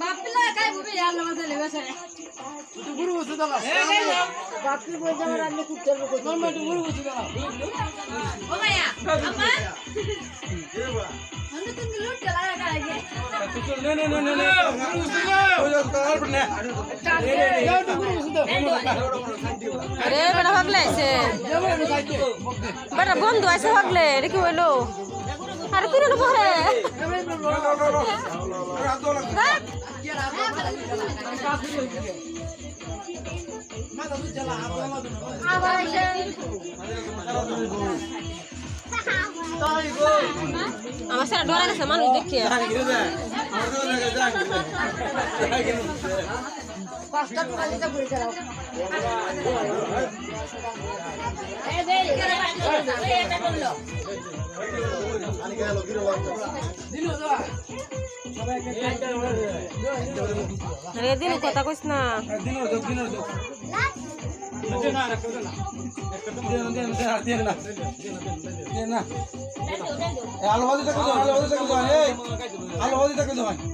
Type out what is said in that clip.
বাপলা কাই বুবি আল্লাহ মাঝে বসে গুরু বসে দাও বাপি বই যাওয়ার আমি খুব চলবো কই নর্মাল গুরু বসে দাও ও মায়া আম্মা আমি তো লুট চলা লাগে নে নে নে নে নে গুরু বসে দাও ওই তো আর বেটা ভাগলে খাইতে বেটা বন্ধু আইছে ভাগলে এটা কি হইল? আরে তুই না পরে। আমার সারা ডরা গেছে, মানুষ দেখিয়ে। পাঁচটা টাকা দিতে দিলো দাও আরে দিন কথা কইস না। দিনো দাও দিনো দাও দে না রাখো না দে না আলো টাকা দাও আলো টাকা দাও এই আলো লাগে